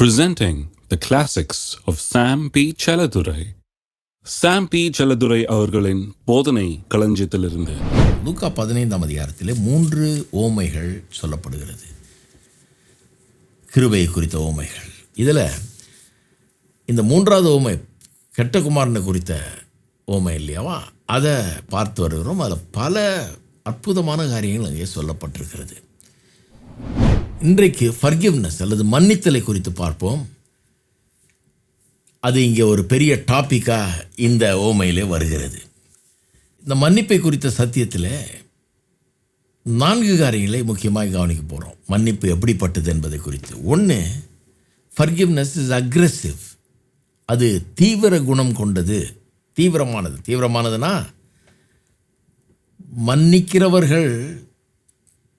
presenting the classics of Sam P. Chaladurai. Sam P Chelladurai அவர்களின் போதனை களஞ்சியத்திலிருந்து. லூக்கா பதினைந்தாம் அதிகாரத்திலே மூன்று ஓமைகள் சொல்லப்படுகிறது. கிருபை குறித்த ஓமைகள். இதில் இந்த மூன்றாவது ஓமை கெட்ட குமாரனை குறித்த ஓமை இல்லையாவா? அதை பார்த்து வருகிறோம். அதில் பல அற்புதமான காரியங்கள் அங்கே சொல்லப்பட்டிருக்கிறது. இன்றைக்கு ஃபர்கிவ்னஸ் அல்லது மன்னித்தலை குறித்து பார்ப்போம். அது இங்கே ஒரு பெரிய டாப்பிக்காக இந்த ஓமையிலே வருகிறது. இந்த மன்னிப்பை குறித்த சத்தியத்தில் நான்கு காரியங்களை முக்கியமாக கவனிக்க போகிறோம் மன்னிப்பு எப்படிப்பட்டது என்பதை குறித்து. ஒன்று ஃபர்கிவ்னஸ் இஸ் அக்ரெசிவ் அது தீவிர குணம் கொண்டது. தீவிரமானது. தீவிரமானதுன்னா மன்னிக்கிறவர்கள்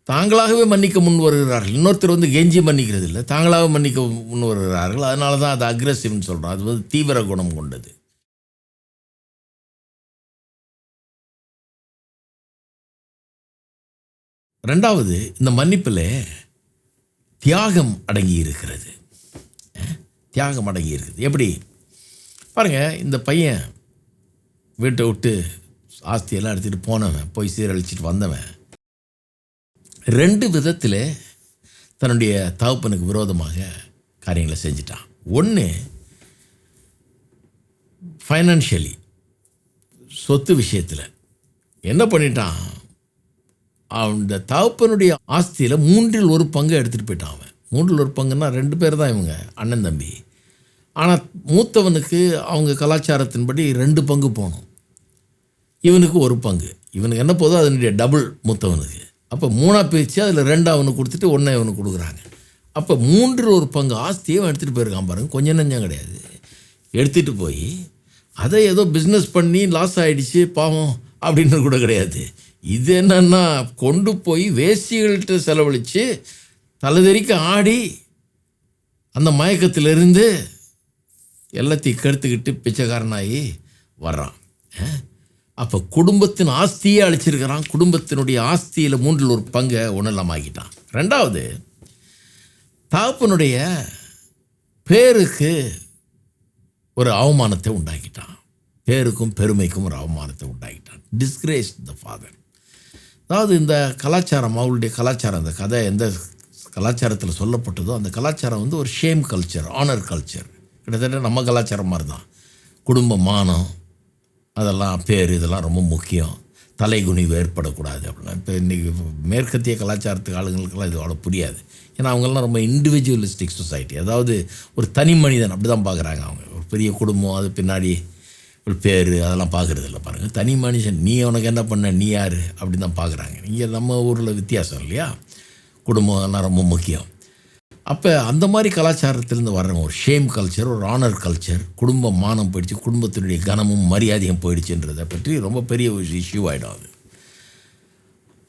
தாங்களாகவே மன்னிக்க முன் வருகிறார்கள் இன்னொருத்தர் வந்து கெஞ்சி மன்னிக்கிறது இல்லை தாங்களாகவே மன்னிக்க முன் வருகிறார்கள் அதனால தான் அது அக்ரெசிவ்னு சொல்கிறோம் அது வந்து தீவிர குணம் கொண்டது. ரெண்டாவது இந்த மன்னிப்பில் தியாகம் அடங்கி இருக்கிறது தியாகம் அடங்கி இருக்குது எப்படி? பாருங்கள் இந்த பையன் வீட்டை விட்டு ஆஸ்தியெல்லாம் எடுத்துகிட்டு போனவன் போய் சீரழிச்சிட்டு வந்தவன் ரெண்டு விதத்தில் தன்னுடைய தகப்பனுக்கு விரோதமாக காரியங்களை செஞ்சிட்டான். ஒன்று ஃபைனான்ஷியலி சொத்து விஷயத்தில். என்ன பண்ணிட்டான்? அந்த தகப்பனுடைய ஆஸ்தியில் மூன்றில் ஒரு பங்கு எடுத்துகிட்டு போயிட்டான் அவன். மூன்றில் ஒரு பங்குன்னா ரெண்டு பேர் தான் இவங்க அண்ணன் தம்பி. ஆனால் மூத்தவனுக்கு அவங்க கலாச்சாரத்தின்படி ரெண்டு பங்கு போகணும். இவனுக்கு ஒரு பங்கு. இவனுக்கு என்ன போதோ அதனுடைய டபுள் மூத்தவனுக்கு. அப்போ மூணாக பிரித்து அதில் ரெண்டாக ஒன்று கொடுத்துட்டு ஒன்றை ஒன்று கொடுக்குறாங்க. அப்போ மூன்று ஒரு பங்கு ஆஸ்தியும் எடுத்துகிட்டு போயிருக்கான் பாருங்க. கொஞ்சம் நஞ்சம் கிடையாது. எடுத்துகிட்டு போய் அதை ஏதோ பிஸ்னஸ் பண்ணி லாஸ் ஆகிடுச்சு பாவம் அப்படின்னு கூட கிடையாது. இது என்னன்னா கொண்டு போய் வேசிகள்கிட்ட செலவழித்து தலைதெறிக்க ஆடி அந்த மயக்கத்திலிருந்து எல்லாத்தையும் கெடுத்துக்கிட்டு பிச்சைக்காரனாகி வர்றான். அப்போ குடும்பத்தின் ஆஸ்தியே அழிச்சிருக்கிறான். குடும்பத்தினுடைய ஆஸ்தியில் மூன்றில் ஒரு பங்கை ஒன்றும் ஆகிட்டான் ரெண்டாவது தகப்பனுடைய பேருக்கு ஒரு அவமானத்தை உண்டாக்கிட்டான். பேருக்கும் பெருமைக்கும் ஒரு அவமானத்தை உண்டாக்கிட்டான். டிஸ்கிரேஸ் த ஃபாதர் அதாவது இந்த கலாச்சாரம் அவளுடைய கலாச்சாரம் அந்த கதை எந்த கலாச்சாரத்தில் சொல்லப்பட்டதோ அந்த கலாச்சாரம் வந்து ஒரு ஷேம் கல்ச்சர் ஆனர் கல்ச்சர் கிட்டத்தட்ட நம்ம கலாச்சாரம் மாதிரி தான் குடும்ப மானம் அதெல்லாம் பேர் இதெல்லாம் ரொம்ப முக்கியம். தலைகுனிவு ஏற்படக்கூடாது அப்படின்னா இப்போ இன்றைக்கி மேற்கத்திய கலாச்சாரத்துக்கு ஆளுங்களுக்கெல்லாம் இது அவ்வளோ புரியாது. ஏன்னா அவங்கெல்லாம் ரொம்ப இண்டிவிஜுவலிஸ்டிக் சொசைட்டி அதாவது ஒரு தனி மனிதன் அப்படி தான் பார்க்குறாங்க அவங்க. ஒரு பெரிய குடும்பம் அது பின்னாடி ஒரு பேர் அதெல்லாம் பார்க்குறது இல்லை பாருங்கள் தனி மனுஷன் நீ உனக்கு என்ன பண்ண நீ யார் அப்படி தான் பார்க்குறாங்க. இங்கே நம்ம ஊரில் வித்தியாசம் இல்லையா? குடும்பம் எல்லாம் ரொம்ப முக்கியம். அப்போ அந்த மாதிரி கலாச்சாரத்திலேருந்து வர்றவங்க ஒரு ஷேம் கல்ச்சர் ஒரு ஆனர் கல்ச்சர் குடும்ப மானம் போயிடுச்சு குடும்பத்தினுடைய கனமும் மரியாதையும் போயிடுச்சுன்றதை பற்றி ரொம்ப பெரிய ஒரு இஷ்யூ ஆகிடும் அது.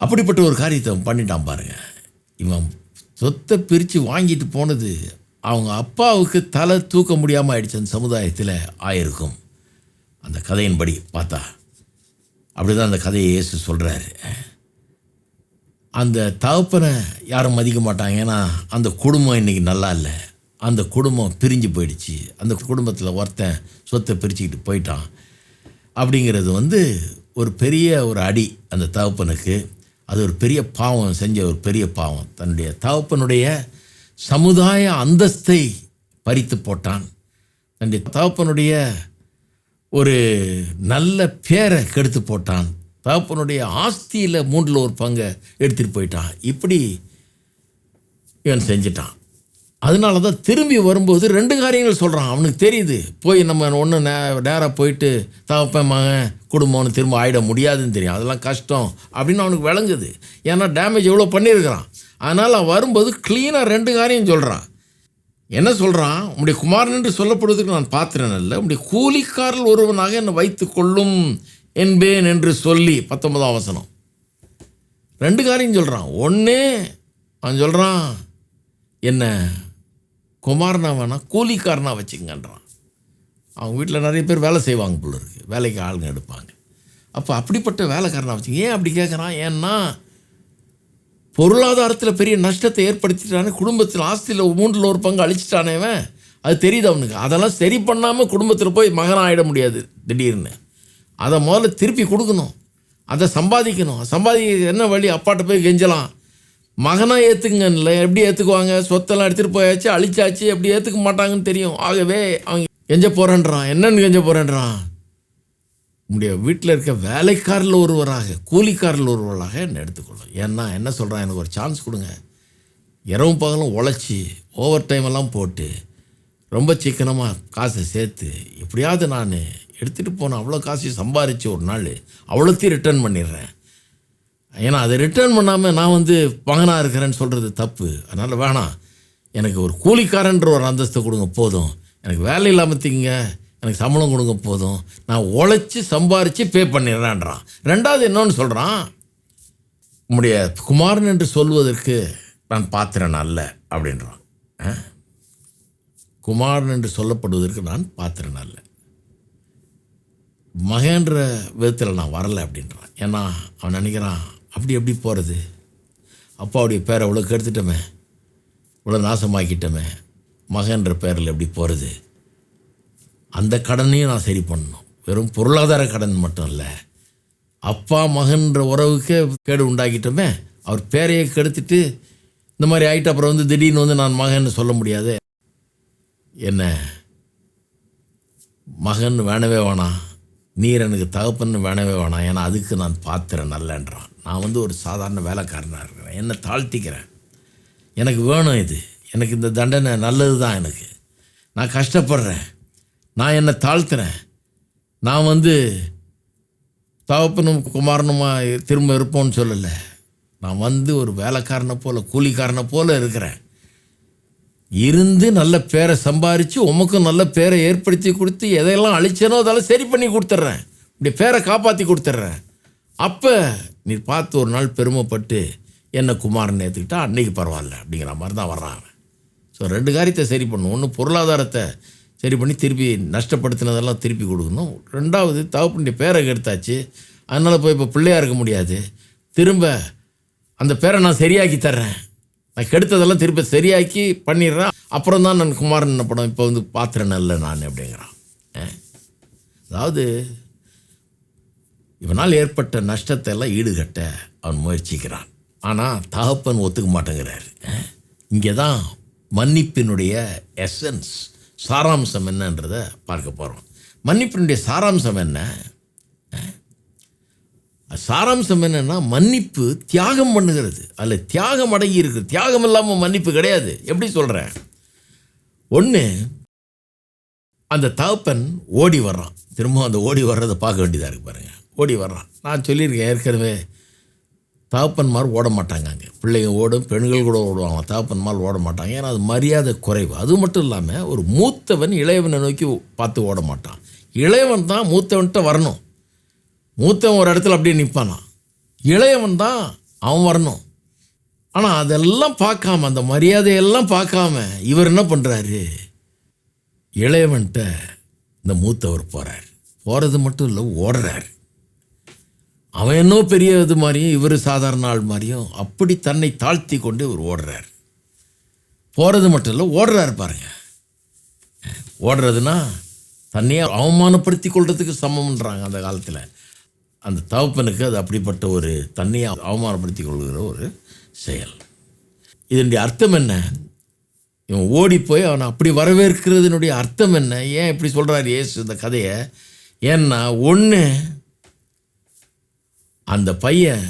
அப்படிப்பட்ட ஒரு காரியத்தை அவன் பண்ணிட்டான் பாருங்கள் இவன் சொத்தை பிரித்து வாங்கிட்டு போனது அவங்க அப்பாவுக்கு தலை தூக்க முடியாமல் ஆயிடுச்சு அந்த சமுதாயத்தில் ஆயிருக்கும். அந்த கதையின்படி பார்த்தா. அப்படி தான் அந்த கதையை இயேசு சொல்கிறாரு அந்த தகப்பனை யாரும் மதிக்க மாட்டாங்க. ஏன்னா அந்த குடும்பம் இன்றைக்கி நல்லா இல்லை. அந்த குடும்பம் பிரிஞ்சு போயிடுச்சு. அந்த குடும்பத்தில் ஒருத்தன் சொத்தை பிரிச்சுக்கிட்டு போயிட்டான். அப்படிங்கிறது வந்து ஒரு பெரிய ஒரு அடி அந்த தகப்பனுக்கு. அது ஒரு பெரிய பாவம் செஞ்ச ஒரு பெரிய பாவம். தன்னுடைய தகப்பனுடைய சமுதாய அந்தஸ்தை பறித்து போட்டான். தன்னுடைய தகப்பனுடைய ஒரு நல்ல பேரை கெடுத்து போட்டான். தகப்பனுடைய ஆஸ்தியில் மூன்றில் ஒரு பங்கை எடுத்துகிட்டு போயிட்டான். இப்படி இவன் செஞ்சிட்டான். அதனால தான் திரும்பி வரும்போது ரெண்டு காரியங்கள் சொல்கிறான் அவனுக்கு தெரியுது போய் நம்ம ஒன்று நே நேராக போயிட்டு தகப்பன் மகன் குடும்பம்னு திரும்ப ஆகிட முடியாதுன்னு தெரியும். அதெல்லாம் கஷ்டம் அப்படின்னு அவனுக்கு விளங்குது. ஏன்னா டேமேஜ் எவ்வளோ பண்ணியிருக்கிறான். அதனால் அவன் வரும்போது க்ளீனாக ரெண்டு காரியம் சொல்கிறான் என்ன சொல்கிறான் உம்முடைய குமாரன் என்று சொல்லப்படுவதற்கு நான் பாத்திரன் அல்ல. உம்முடைய கூலிக்காரல் ஒருவனாக என்னை வைத்து கொள்ளும் என்பேன் என்று சொல்லி பத்தொன்பதாம் வசனம். ரெண்டு காரியம் சொல்கிறான் ஒன்று அவன் சொல்கிறான் என்ன குமாரனா வேணா கூலிக்காரனா வச்சுங்கன்றான் அவங்க வீட்டில் நிறைய பேர் வேலை செய்வாங்க போல இருக்கு. வேலைக்கு ஆளுங்க எடுப்பாங்க. அப்போ அப்படிப்பட்ட வேலைக்காரனாக வச்சுங்க ஏன் அப்படி கேட்குறான் ஏன்னா பொருளாதாரத்தில் பெரிய நஷ்டத்தை ஏற்படுத்திட்டானே குடும்பத்தில் ஆஸ்தியில் மூன்றில் ஒரு பங்கு அழிச்சிட்டானே அவன் அது தெரியுது அவனுக்கு. அதெல்லாம் சரி பண்ணாமல் குடும்பத்தில் போய் மகனாக ஆகிட முடியாது திடீர்னு. அதை முதல்ல திருப்பி கொடுக்கணும். அதை சம்பாதிக்கணும். சம்பாதிக்க என்ன வழி? அப்பாட்ட போய் கெஞ்சலாம். மகனாக ஏற்றுங்கன்னு எப்படி ஏற்றுக்குவாங்க சொத்தெல்லாம் எடுத்துகிட்டு போயாச்சு அழிச்சாச்சு எப்படி ஏற்றுக்க மாட்டாங்கன்னு தெரியும். ஆகவே அவங்க கெஞ்ச போகிறேன்றான் என்னன்னு கெஞ்ச போகிறேன்றான் உடைய வீட்டில் இருக்க வேலைக்காரில் ஒருவராக கூலிக்காரில் ஒருவராக என்னை எடுத்துக்கொள்ளும். ஏன்னா என்ன சொல்கிறான் எனக்கு ஒரு சான்ஸ் கொடுங்க. இரவும் பகலும் உழைச்சி ஓவர் டைம் எல்லாம் போட்டு ரொம்ப சிக்கனமாக காசை சேர்த்து எப்படியாவது நான் எடுத்துகிட்டு போன அவ்வளோ காசு சம்பாரித்து ஒரு நாள் அவ்வளோத்தையும் ரிட்டர்ன் பண்ணிடுறேன். ஏன்னா அதை ரிட்டர்ன் பண்ணாமல் நான் வந்து பங்கனாக இருக்கிறேன்னு சொல்கிறது தப்பு. அதனால் வேணாம். எனக்கு ஒரு கூலிக்காரன்ற ஒரு அந்தஸ்தை கொடுங்க போதும். எனக்கு வேலை இல்லாமல் திங்க எனக்கு சம்பளம் கொடுங்க போதும். நான் உழைச்சி சம்பாரித்து பே பண்ணிடுறேன்றான். ரெண்டாவது என்னன்னு சொல்கிறான் உம்முடைய குமாரன் என்று சொல்வதற்கு நான் பாத்திரன் அல்ல அப்படின்றான். ஆ? குமாரன் என்று சொல்லப்படுவதற்கு நான் பாத்திரன் அல்ல. மகன்ற விதத்தில் நான் வரலை அப்படின்றான். ஏன்னா அவன் நினைக்கிறான் அப்படி எப்படி போகிறது அப்பாவுடைய பேரை இவ்வளோ கெடுத்துட்டோமே. இவ்வளோ நாசமாக்கிட்டோமே. மகன்ற பேரில் எப்படி போகிறது அந்த கடனையும் நான் சரி பண்ணணும். வெறும் பொருளாதார கடன் மட்டும் இல்லை அப்பா மகன்ற உறவுக்கே கேடு உண்டாக்கிட்டோமே. அவர் பேரையை கெடுத்துட்டு இந்த மாதிரி ஆகிட்டு அப்புறம் வந்து திடீர்னு வந்து நான் மகன் சொல்ல முடியாது. என்ன? மகன் வேணவே வேணாம். நீர் எனக்கு தகப்பன்னு வேணவே வேணாம். ஏன்னா அதுக்கு நான் பாத்திரம் நல்லன்றான். நான் வந்து ஒரு சாதாரண வேலைக்காரனாக இருக்கிறேன். என்னை தாழ்த்திக்கிறேன். எனக்கு வேணும் இது. எனக்கு இந்த தண்டனை நல்லது தான் எனக்கு. நான் கஷ்டப்படுறேன். நான் என்னை தாழ்த்துறேன். நான் வந்து தகப்பனும் குமாரனுமா திரும்ப இருப்போம்னு சொல்லலை. நான் வந்து ஒரு வேலைக்காரனை போல் கூலிக்காரனை போல் இருக்கிறேன். இருந்து நல்ல பேரை சம்பாரித்து உமக்கும் நல்ல பேரை ஏற்படுத்தி கொடுத்து எதையெல்லாம் அழிச்சனோ அதெல்லாம் சரி பண்ணி கொடுத்துட்றேன். இப்படி பேரை காப்பாற்றி கொடுத்துட்றேன். அப்போ நீ பார்த்து ஒரு நாள் பெருமைப்பட்டு என்ன குமாரன் ஏற்றுக்கிட்டா அன்னைக்கு பரவாயில்ல அப்படிங்கிற மாதிரி தான் வர்றான் அவன். ஸோ ரெண்டு காரியத்தை சரி பண்ணணும். ஒன்று பொருளாதாரத்தை சரி பண்ணி திருப்பி நஷ்டப்படுத்தினதெல்லாம் திருப்பி கொடுக்கணும். ரெண்டாவது தகப்பனுடைய பேரை கெடுத்தாச்சு. அதனால் போய் இப்போ பிள்ளையா இருக்க முடியாது. திரும்ப அந்த பேரை நான் சரியாக்கி தர்றேன். நான் கெடுத்ததெல்லாம் திருப்பி சரியாக்கி பண்ணிடுறேன் அப்புறம் தான் நான் குமாரன் என்ன படம் இப்போ வந்து பாத்திரம் நல்ல நான் அப்படிங்கிறான். அதாவது இவனால் ஏற்பட்ட நஷ்டத்தை எல்லாம் ஈடுகட்ட அவன் முயற்சிக்கிறான். ஆனால் தகப்பன் ஒத்துக்க மாட்டேங்கிறாரு. இங்கே தான் மன்னிப்பினுடைய எசன்ஸ் சாராம்சம் என்னன்றதை பார்க்க போகிறோம் மன்னிப்பினுடைய சாராம்சம் என்ன? சாராம்சம் என்னென்னா மன்னிப்பு தியாகம் பண்ணுகிறது. அதில் தியாகம் அடங்கி இருக்குது. தியாகம் இல்லாமல் மன்னிப்பு கிடையாது. எப்படி சொல்கிறேன் ஒன்று அந்த தகப்பன் ஓடி வர்றான். திரும்ப அந்த ஓடி வர்றதை பார்க்க வேண்டியதாக இருக்கு பாருங்கள் ஓடி வர்றான். நான் சொல்லியிருக்கேன் ஏற்கனவே தகப்பன்மார் ஓட மாட்டாங்க அங்கே. பிள்ளைங்க ஓடும் பெண்கள் கூட ஓடுவாங்க. தகப்பன்மார் ஓட மாட்டாங்க. ஏன்னா அது மரியாதை குறைவு. அது மட்டும் இல்லாமல் ஒரு மூத்தவன் இளையவனை நோக்கி பார்த்து ஓட மாட்டான். இளையவன் தான் மூத்தவன்கிட்ட வரணும். மூத்தவன் ஒரு இடத்துல அப்படியே நிற்பானா இளையவன் தான் அவன் வரணும். ஆனால் அதெல்லாம் பார்க்காம அந்த மரியாதையெல்லாம் பார்க்காம இவர் என்ன பண்ணுறாரு இளையவன்கிட்ட இந்த மூத்தவர் போகிறார் போகிறது மட்டும் இல்லை ஓடுறாரு. அவன் என்னோ பெரிய இது மாதிரியும் இவர் சாதாரண ஆள் மாதிரியும் அப்படி தன்னை தாழ்த்தி கொண்டு இவர் ஓடுறார். போகிறது மட்டும் இல்லை ஓடுறாரு பாருங்க. ஓடுறதுன்னா தன்னையே அவமானப்படுத்தி கொள்றதுக்கு சமம்ன்றாங்க அந்த காலத்தில். அந்த தகப்பனுக்கு அது அப்படிப்பட்ட ஒரு தன்னையை அவமானப்படுத்தி கொள்கிற ஒரு செயல். இதனுடைய அர்த்தம் என்ன? இவன் ஓடி போய் அவனை அப்படி வரவேற்கிறதுனுடைய அர்த்தம் என்ன? ஏன் இப்படி சொல்கிறார் ஏசு இந்த கதையை? ஏன்னா ஒன்று அந்த பையன்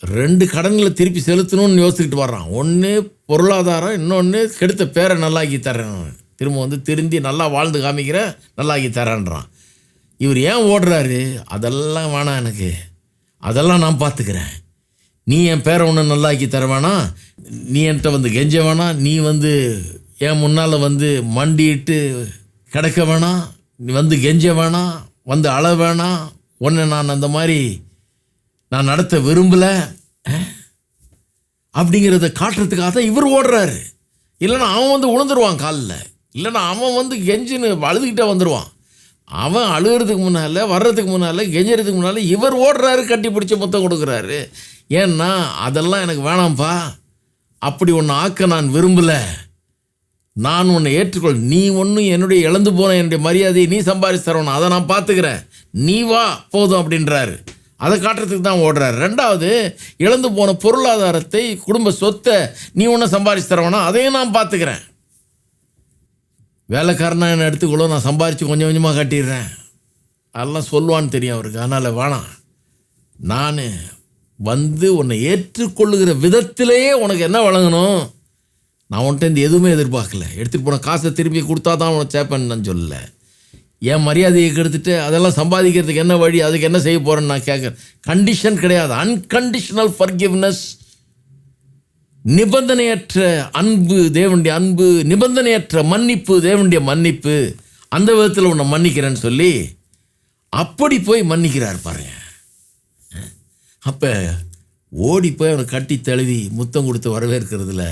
ரெண்டு கடன்களை திருப்பி செலுத்தணும்னு யோசிச்சுக்கிட்டு வர்றான். ஒன்று பொருளாதாரம் இன்னொன்று கெடுத்த பேரை நல்லாக்கி தரேன் திரும்ப வந்து திருந்தி நல்லா வாழ்ந்து காமிக்கிற நல்லாக்கி தரேன்றான் இவர் ஏன் ஓடுறாரு? அதெல்லாம் வேணாம் எனக்கு. அதெல்லாம் நான் பார்த்துக்கிறேன். நீ என் பேரை ஒன்று நல்லாக்கி தர வேணாம் நீ என்கிட்ட வந்து கெஞ்ச வேணாம் நீ வந்து என் முன்னால் வந்து மண்டிட்டு கிடக்க வேணாம் நீ வந்து கெஞ்ச வேணாம் வந்து அழ வேணாம் உன்னை நான் அந்த மாதிரி நான் நடத்த விரும்பலை. அப்படிங்கிறத காட்டுறதுக்காக தான் இவர் ஓடுறாரு. இல்லைன்னா அவன் வந்து உணர்ந்துருவான் காலில். இல்லைன்னா அவன் வந்து கெஞ்சின்னு அழுதுகிட்டே வந்துடுவான் அவன் அழுகிறதுக்கு முன்னால் வர்றதுக்கு முன்னால் கெஞ்சறதுக்கு முன்னால் இவர் ஓடுறாரு கட்டி பிடிச்சி மொத்தம் கொடுக்குறாரு. ஏன்னா அதெல்லாம் எனக்கு வேணாம்ப்பா அப்படி ஒன்று ஆக்க நான் விரும்பலை. நான் உன்னை ஏற்றுக்கொள். நீ ஒன்றும் என்னுடைய இழந்து போன என்னுடைய மரியாதையை நீ சம்பாதிச்சு தரணும். அதை நான் பார்த்துக்கிறேன். நீ வா போதும் அப்படின்றாரு. அதை காட்டுறதுக்கு தான் ஓடுறாரு. ரெண்டாவது இழந்து போன பொருளாதாரத்தை குடும்ப சொத்தை நீ ஒன்று சம்பாதிச்சு தரவனா அதையும் நான் பார்த்துக்கிறேன். வேலைக்காரனா என்னை எடுத்துக்கொள்ள நான் சம்பாரித்து கொஞ்சம் கொஞ்சமாக கட்டிடுறேன். அதெல்லாம் சொல்லுவான்னு தெரியும் அவருக்கு. அதனால் வேணாம். நான் வந்து உன்னை ஏற்றுக்கொள்ளுகிற விதத்திலேயே உனக்கு என்ன வழங்கணும்? நான் உன்கிட்ட இந்த எதுவுமே எதிர்பார்க்கல. எடுத்துகிட்டு போன காசை திரும்பி கொடுத்தா தான் உனக்கு சேப்பேன்னு நான் சொல்லல. என் மரியாதையை கெடுத்துட்டு அதெல்லாம் சம்பாதிக்கிறதுக்கு என்ன வழி அதுக்கு என்ன செய்ய போகிறேன்னு நான் கேட்குறேன். கண்டிஷன் கிடையாது. அன்கண்டிஷனல் ஃபர்கிவ்னஸ் நிபந்தனையற்ற அன்பு தேவனுடைய அன்பு நிபந்தனையற்ற மன்னிப்பு தேவனுடைய மன்னிப்பு அந்த விதத்தில் உன்னை மன்னிக்கிறேன்னு சொல்லி அப்படி போய் மன்னிக்கிறார் பாருங்க. அப்போ ஓடி போய் அவனை கட்டி தழுவி முத்தம் கொடுத்து வரவேற்கிறதுல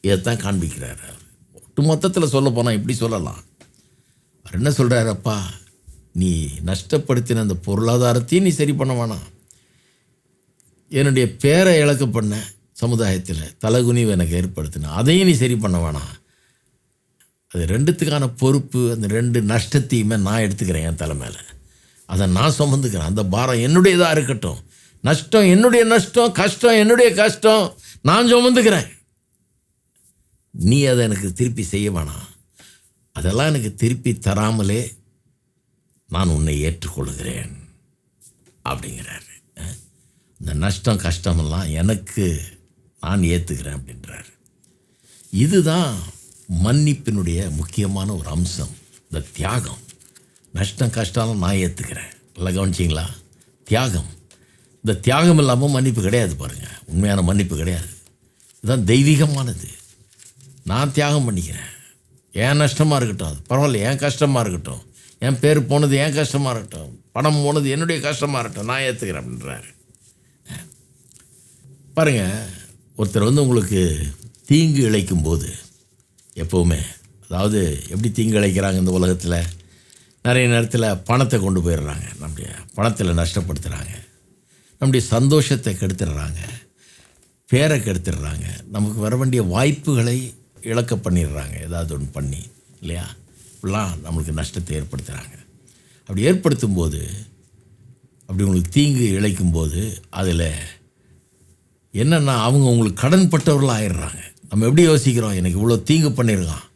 இதைத்தான் காண்பிக்கிறார் அவர். ஒட்டு மொத்தத்தில் சொல்ல போனால் இப்படி சொல்லலாம். அவர் என்ன சொல்கிறார் அப்பா நீ நஷ்டப்படுத்தின அந்த பொருளாதாரத்தையும் நீ சரி பண்ண வேணாம். என்னுடைய பேரை இழக்க பண்ண. சமுதாயத்தில் தலகுனிவு எனக்கு ஏற்படுத்தின. அதையும் நீ சரி பண்ண வேணாம் அது ரெண்டுத்துக்கான பொறுப்பு அந்த ரெண்டு நஷ்டத்தையுமே நான் எடுத்துக்கிறேன் என் தலைமையில் அதை நான் சுமந்துக்கிறேன். அந்த பாரம் என்னுடையதாக இருக்கட்டும். நஷ்டம் என்னுடைய நஷ்டம் கஷ்டம் என்னுடைய கஷ்டம். நான் சுமந்துக்கிறேன். நீ அதை எனக்கு திருப்பி செய்ய வேணாம். அதெல்லாம் எனக்கு திருப்பி தராமலே நான் உன்னை ஏற்றுக்கொள்கிறேன். அப்படிங்கிறாரு. இந்த நஷ்டம் கஷ்டமெல்லாம் எனக்கு நான் ஏற்றுக்கிறேன் அப்படின்றாரு. இதுதான் மன்னிப்பினுடைய முக்கியமான ஒரு அம்சம் இந்த தியாகம். நஷ்டம் கஷ்டம் நான் ஏற்றுக்கிறேன் நல்லா கவனிச்சிங்களா? தியாகம். இந்த தியாகம் இல்லாமல் மன்னிப்பு கிடையாது பாருங்கள் உண்மையான மன்னிப்பு கிடையாது. இதுதான் தெய்வீகமானது. நான் தியாகம் பண்ணிக்கிறேன். ஏன் நஷ்டமாக இருக்கட்டும் அது பரவாயில்ல ஏன் கஷ்டமாக இருக்கட்டும். என் பேர் போனது ஏன் கஷ்டமாக இருக்கட்டும். பணம் போனது என்னுடைய கஷ்டமாக இருக்கட்டும். நான் ஏற்றுக்கிறேன் அப்படின்றாரு. பாருங்கள் ஒருத்தர் வந்து உங்களுக்கு தீங்கு இழைக்கும் போது எப்போவுமே அதாவது எப்படி தீங்கு இழைக்கிறாங்க இந்த உலகத்தில்? நிறைய நேரத்தில் பணத்தை கொண்டு போயிடுறாங்க. நம்முடைய பணத்தில் நஷ்டப்படுத்துகிறாங்க நம்முடைய சந்தோஷத்தை கெடுத்துடுறாங்க. பேரை கெடுத்துடுறாங்க. நமக்கு வர வேண்டிய வாய்ப்புகளை இழக்க பண்ணிடுறாங்க. ஏதாவது ஒன்று பண்ணி இல்லையா? இப்படிலாம் நம்மளுக்கு நஷ்டத்தை ஏற்படுத்துகிறாங்க அப்படி ஏற்படுத்தும் போது அப்படி உங்களுக்கு தீங்கு இழைக்கும் போது அதில் என்னென்னா அவங்க உங்களுக்கு கடன்பட்டவர்களாக ஆயிடுறாங்க நம்ம எப்படி யோசிக்கிறோம்? எனக்கு இவ்வளோ தீங்கு பண்ணியிருக்கான்.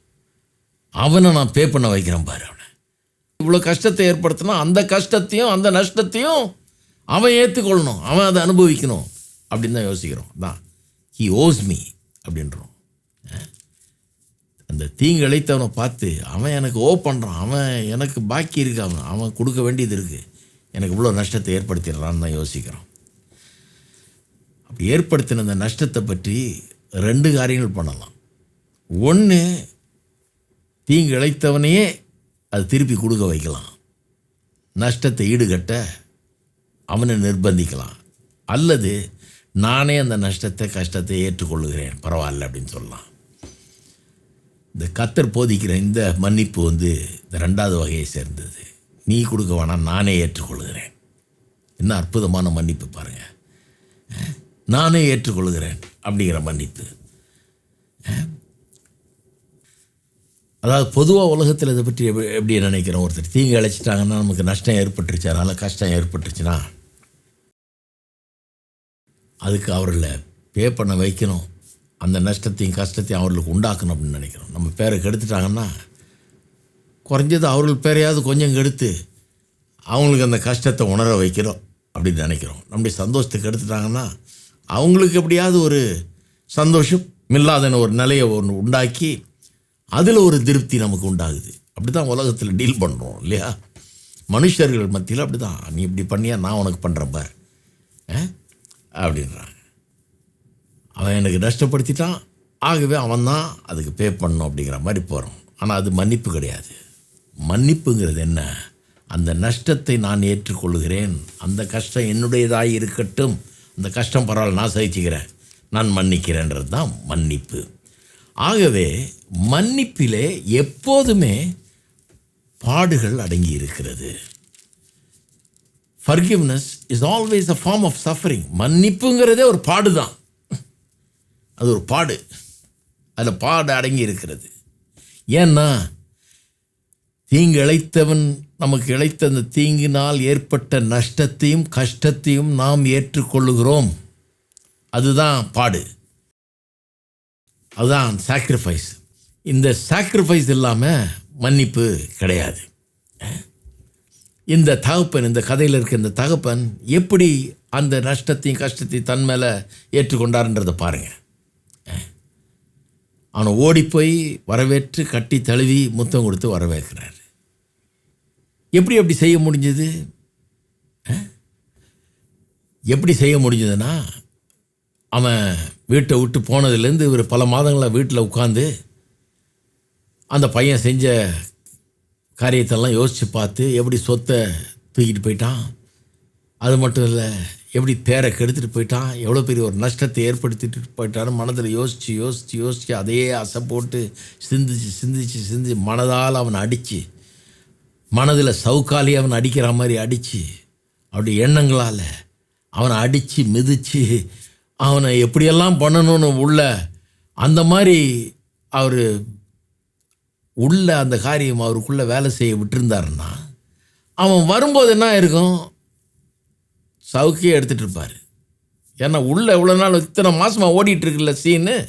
அவனை நான் பே பண்ண வைக்கிறேன் பாரு அவனை. இவ்வளோ கஷ்டத்தை ஏற்படுத்தினா அந்த கஷ்டத்தையும் அந்த நஷ்டத்தையும் அவன் ஏற்றுக்கொள்ளணும் அவன் அதை அனுபவிக்கணும். அப்படின்னு தான் யோசிக்கிறோம். தான் ஹி ஓஸ் மீ அப்படின்றோம். அந்த தீங்கு அழைத்தவனை பார்த்து அவன் எனக்கு ஓ பண்ணுறான் அவன் எனக்கு பாக்கி இருக்கு. அவன் அவன் கொடுக்க வேண்டியது இருக்குது எனக்கு இவ்வளோ நஷ்டத்தை ஏற்படுத்திடுறான்னு தான் யோசிக்கிறோம். ஏற்படுத்தின அந்த நஷ்டத்தை பற்றி ரெண்டு காரியங்கள் பண்ணலாம். ஒன்று தீங்கு இழைத்தவனையே அது திருப்பி கொடுக்க வைக்கலாம். நஷ்டத்தை ஈடுகட்ட அவனை நிர்பந்திக்கலாம். அல்லது நானே அந்த நஷ்டத்தை கஷ்டத்தை ஏற்றுக்கொள்ளுகிறேன் பரவாயில்ல அப்படின்னு சொல்லலாம். இந்த கத்தர் போதிக்கிற இந்த மன்னிப்பு வந்து இந்த ரெண்டாவது வகையை சேர்ந்தது. நீ கொடுக்க வேணாம் நானே ஏற்றுக்கொள்கிறேன் என்ன அற்புதமான மன்னிப்பு பாருங்கள் நானே ஏற்றுக்கொள்கிறேன் அப்படிங்கிற மன்னிப்பு. அதாவது பொதுவாக உலகத்தில் இதை பற்றி எப்படி எப்படி நினைக்கிறோம் ஒருத்தர்? தீங்கு அழைச்சிட்டாங்கன்னா நமக்கு நஷ்டம் ஏற்பட்டுருச்சு. அதனால் கஷ்டம் ஏற்பட்டுருச்சுன்னா? அதுக்கு அவர்களை பே பண்ண வைக்கணும். அந்த நஷ்டத்தையும் கஷ்டத்தையும் அவர்களுக்கு உண்டாக்கணும் அப்படின்னு நினைக்கிறோம். நம்ம பேரை கெடுத்துட்டாங்கன்னா குறைஞ்சது அவர்கள் பேரையாவது கொஞ்சம் கெடுத்து அவங்களுக்கு அந்த கஷ்டத்தை உணர வைக்கிறோம் அப்படின்னு நினைக்கிறோம். நம்முடைய சந்தோஷத்தை கெடுத்துட்டாங்கன்னா அவங்களுக்கு எப்படியாவது ஒரு சந்தோஷம் இல்லாதன ஒரு நிலையை ஒன்று உண்டாக்கி அதில் ஒரு திருப்தி நமக்கு உண்டாகுது. அப்படி தான் உலகத்தில் டீல் பண்ணுறோம் இல்லையா? மனுஷர்கள் மத்தியில் அப்படி தான் நீ இப்படி பண்ணியா நான் உனக்கு பண்ணுறேன் பார். ஆ? அப்படின்றாங்க. அவன் எனக்கு நஷ்டப்படுத்திட்டான். ஆகவே அவன் தான் அதுக்கு பே பண்ணணும் அப்படிங்கிற மாதிரி போகிறோம் ஆனால் அது மன்னிப்பு கிடையாது. மன்னிப்புங்கிறது என்ன? அந்த நஷ்டத்தை நான் ஏற்றுக்கொள்கிறேன் அந்த கஷ்டம் என்னுடையதாக இருக்கட்டும். இந்த கஷ்டம் பரவாயில்ல நான் சகிச்சுக்கிறேன். நான் மன்னிக்கிறேன்றது தான் மன்னிப்பு. ஆகவே மன்னிப்பிலே எப்போதுமே பாடுகள் அடங்கி இருக்கிறது. Forgiveness is always a form of suffering மன்னிப்புங்கிறதே ஒரு பாடு தான். அது ஒரு பாடு. அதில் பாடு அடங்கி இருக்கிறது. ஏன்னா தீங்கு இழைத்தவன் நமக்கு இழைத்த அந்த தீங்கினால் ஏற்பட்ட நஷ்டத்தையும் கஷ்டத்தையும் நாம் ஏற்றுக்கொள்ளுகிறோம். அதுதான் பாடு. அதுதான் சாக்ரிஃபைஸ் இந்த சாக்ரிஃபைஸ் இல்லாமல் மன்னிப்பு கிடையாது. இந்த தகப்பன் இந்த கதையில் இருக்க இந்த தகப்பன் எப்படி அந்த நஷ்டத்தையும் கஷ்டத்தையும் தன் மேலே ஏற்றுக்கொண்டார்ன்றதை பாருங்கள் அவனை ஓடி போய் வரவேற்று கட்டி தழுவி முத்தம் கொடுத்து வரவேற்கிறார். எப்படி அப்படி செய்ய முடிஞ்சது? எப்படி செய்ய முடிஞ்சதுன்னா அவன் வீட்டை விட்டு போனதுலேருந்து இவர் பல மாதங்களாக வீட்டில் உட்காந்து அந்த பையன் செஞ்ச காரியத்தெல்லாம் யோசித்து பார்த்து எப்படி சொத்தை தூக்கிட்டு போயிட்டான். அது மட்டும் இல்லை எப்படி பேரை கெடுத்துட்டு போயிட்டான். எவ்வளோ பெரிய ஒரு நஷ்டத்தை ஏற்படுத்திட்டு போயிட்டான்னு மனதில் யோசித்து யோசித்து யோசித்து அதையே அசை போட்டு சிந்திச்சு சிந்திச்சு சிந்திச்சு மனதால் அவனை அடித்து மனதில் சவுக்காலி அவனை அடிக்கிற மாதிரி அடித்து அப்படி எண்ணங்களால் அவனை அடித்து மிதித்து அவனை எப்படியெல்லாம் பண்ணணும்னு உள்ள அந்த மாதிரி அவர் உள்ள அந்த காரியம் அவருக்குள்ளே வேலை செய்ய விட்டுருந்தாருன்னா அவன் வரும்போது என்ன இருக்கும் சவுக்கியே எடுத்துகிட்டு இருப்பார். ஏன்னா உள்ளே இவ்வளோ நாள் இத்தனை மாதமாக ஓடிட்டுருக்குல்ல சீனு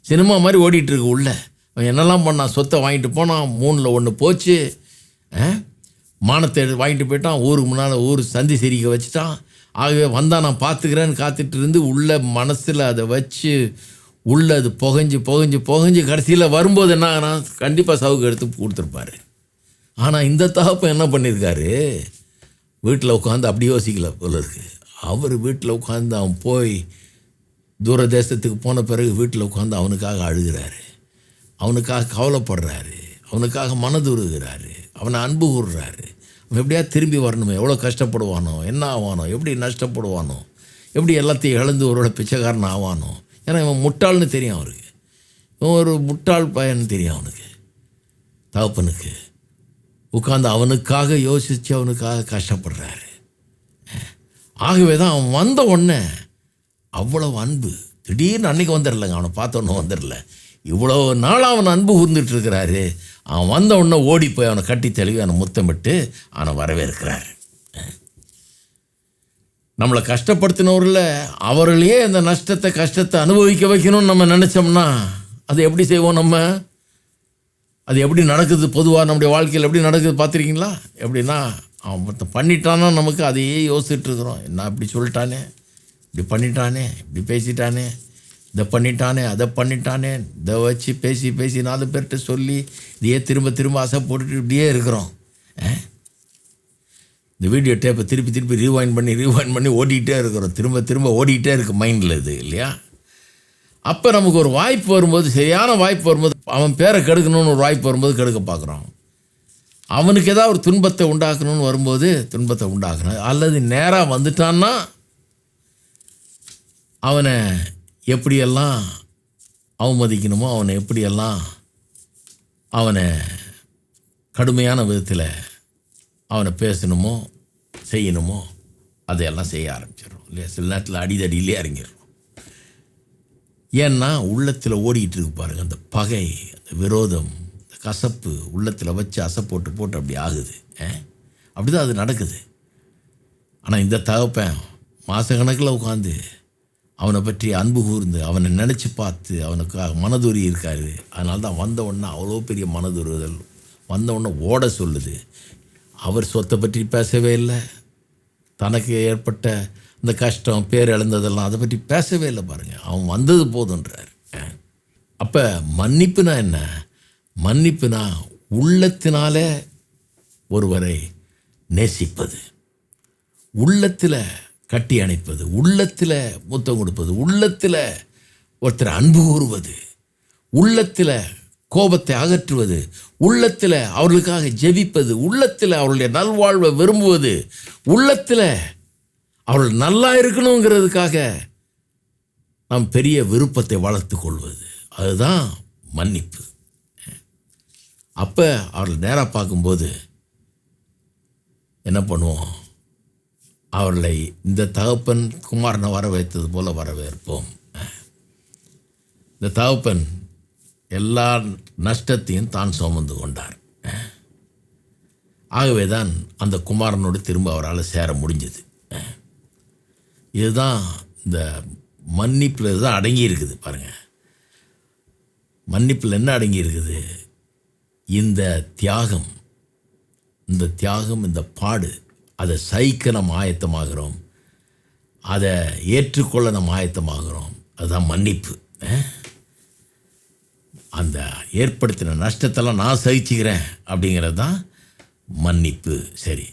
சினிமா மாதிரி ஓடிட்டுருக்கு உள்ளே. உள்ள அவன் என்னெல்லாம் பண்ணான்? சொத்தை வாங்கிட்டு போனான் மூணில் ஒன்று போச்சு. மானத்தை வாங்கிட்டு போயிட்டான். ஊருக்கு முன்னால் ஊர் சந்தி சிரிக்க வச்சுட்டான். ஆகவே வந்தால் நான் பார்த்துக்கிறேன்னு காத்துட்டு இருந்து உள்ள மனசில் அதை வச்சு உள்ள அது புகஞ்சு புகஞ்சு புகஞ்சு கடைசியில் வரும்போது என்ன ஆனா கண்டிப்பாக சவுக்கு எடுத்து கொடுத்துருப்பாரு. ஆனால் இந்த தகப்பன் என்ன பண்ணியிருக்காரு வீட்டில் உட்காந்து அப்படி யோசிக்கல போல இருக்கு. அவர் வீட்டில் உட்காந்து அவன் போய் தூர தேசத்துக்கு போன பிறகு வீட்டில் உட்காந்து அவனுக்காக அழுகிறாரு. அவனுக்காக கவலைப்படுறாரு. அவனுக்காக மனதுருகிறாரு. அவனை அன்பு கூறுறாரு. அவன் எப்படியா திரும்பி வரணுமே? எவ்வளோ கஷ்டப்படுவானோ? என்ன ஆவானோ? எப்படி நஷ்டப்படுவானோ? எப்படி எல்லாத்தையும் இழந்து ஒரு பிச்சைக்காரன் ஆவானோ? ஏன்னா இவன் முட்டாள்னு தெரியும் அவருக்கு. இவன் ஒரு முட்டாள் பையன் தெரியும் அவனுக்கு. தகப்பனுக்கு. உட்காந்து அவனுக்காக யோசித்து அவனுக்காக கஷ்டப்படுறாரு. ஆகவே தான் அவன் வந்த உடனே அவ்வளவு அன்பு. திடீர்னு அன்னைக்கு வந்துடலங்க. அவனை பார்த்த உடனே வந்துடல. இவ்வளோ நாள் அவன் அன்பு கூர்ந்துட்டு இருக்கிறாரு. அவன் வந்த உடனே ஓடி போய் அவனை கட்டி தழுவி அவனை முத்தமிட்டு அவனை வரவேற்கிறார். நம்மளை கஷ்டப்படுத்தினவரில் அவர்களையே அந்த நஷ்டத்தை கஷ்டத்தை அனுபவிக்க வைக்கணும்னு நம்ம நினச்சோம்னா அது எப்படி செய்வோம் நம்ம? அது எப்படி நடக்குது பொதுவாக நம்முடைய வாழ்க்கையில் எப்படி நடக்குது பார்த்துருக்கீங்களா? எப்படின்னா அவன் மற்ற பண்ணிட்டானா நமக்கு அதையே யோசிச்சுட்டு இருக்கிறோம். என்ன இப்படி சொல்லிட்டானே? இப்படி பண்ணிட்டானே? இப்படி பேசிட்டானே? இதை பண்ணிட்டானே அதை பண்ணிட்டானே. இதை வச்சு பேசி பேசி நாலு பேர்கிட்ட சொல்லி இதையே திரும்ப திரும்ப ஆசை போட்டுட்டு இப்படியே இருக்கிறோம். ஆ? இந்த வீடியோ டேப்பை திருப்பி திருப்பி ரீவைண்ட் பண்ணி ரீவைண்ட் பண்ணி ஓடிக்கிட்டே இருக்கிறோம். திரும்ப திரும்ப ஓடிக்கிட்டே இருக்குது மைண்டில் இது இல்லையா? அப்போ நமக்கு ஒரு வாய்ப்பு வரும்போது சரியான வாய்ப்பு வரும்போது அவன் பேரை கெடுக்கணும்னு ஒரு வாய்ப்பு வரும்போது கெடுக்க பார்க்குறோம். அவனுக்கு ஏதாவது ஒரு துன்பத்தை உண்டாக்கணும்னு வரும்போது துன்பத்தை உண்டாக்கணும் அல்லது நேராக வந்துட்டான்னா அவனை எப்படியெல்லாம் அவமதிக்கணுமோ அவனை எப்படியெல்லாம் அவனை கடுமையான விதத்தில் அவனை பேசணுமோ செய்யணுமோ அதையெல்லாம் செய்ய ஆரம்பிச்சிடும் இல்லையா? சில நேரத்தில் அடிதடியிலே இறங்கிடுறோம். ஏன்னா உள்ளத்தில் ஓடிக்கிட்டு இருக்கு பாருங்க அந்த பகை அந்த விரோதம் அந்த கசப்பு உள்ளத்தில் வச்சு அசை போட்டு போட்டு அப்படி ஆகுது அப்படி தான் அது நடக்குது. ஆனால் இந்த தகப்பேன் மாதக்கணக்கில் உட்காந்து அவனை பற்றி அன்பு கூர்ந்து அவனை நினச்சி பார்த்து அவனுக்கு மனதுரி இருக்காரு. அதனால தான் வந்த உடனே அவ்வளோ பெரிய மனதுருதல் வந்த உடனே ஓட சொல்லுது. அவர் சொத்தை பற்றி பேசவே இல்லை. தனக்கு ஏற்பட்ட இந்த கஷ்டம் பேர் இழந்ததெல்லாம் அதை பற்றி பேசவே இல்லை பாருங்கள் அவன் வந்தது போதுன்றார். அப்போ மன்னிப்புனா என்ன? மன்னிப்புனா உள்ளத்தினாலே ஒருவரை நேசிப்பது. உள்ளத்தில் கட்டி அணைப்பது உள்ளத்தில் முத்தம் கொடுப்பது உள்ளத்தில் ஒருத்தர் அன்பு கூறுவது உள்ளத்தில் கோபத்தை அகற்றுவது உள்ளத்தில் அவர்களுக்காக ஜெபிப்பது உள்ளத்தில் அவருடைய நல்வாழ்வை விரும்புவது உள்ளத்தில் அவர்கள் நல்லா இருக்கணுங்கிறதுக்காக நாம் பெரிய விருப்பத்தை வளர்த்து கொள்வது. அதுதான் மன்னிப்பு. அப்போ அவர்கள் நேராக பார்க்கும்போது என்ன பண்ணுவோம்? அவர்களை இந்த தகப்பன் குமாரனை வர வைத்தது போல் வரவேற்போம். இந்த தகப்பன் எல்லா நஷ்டத்தையும் தான் சுமந்து கொண்டார். ஆகவே தான் அந்த குமாரனோடு திரும்ப அவரால் சேர முடிஞ்சது. இதுதான் இந்த மன்னிப்பில் தான் அடங்கி இருக்குது பாருங்கள் மன்னிப்பில் என்ன அடங்கி இருக்குது? இந்த தியாகம் இந்த தியாகம் இந்த பாடு அதை சகிக்க நம்ம ஆயத்தமாகிறோம் அதை ஏற்றுக்கொள்ள நம்ம ஆயத்தமாகிறோம் அதுதான் மன்னிப்பு. அந்த ஏற்படுத்தின நஷ்டத்தெல்லாம் நான் சகிச்சுக்கிறேன் அப்படிங்கிறது தான் மன்னிப்பு. சரி.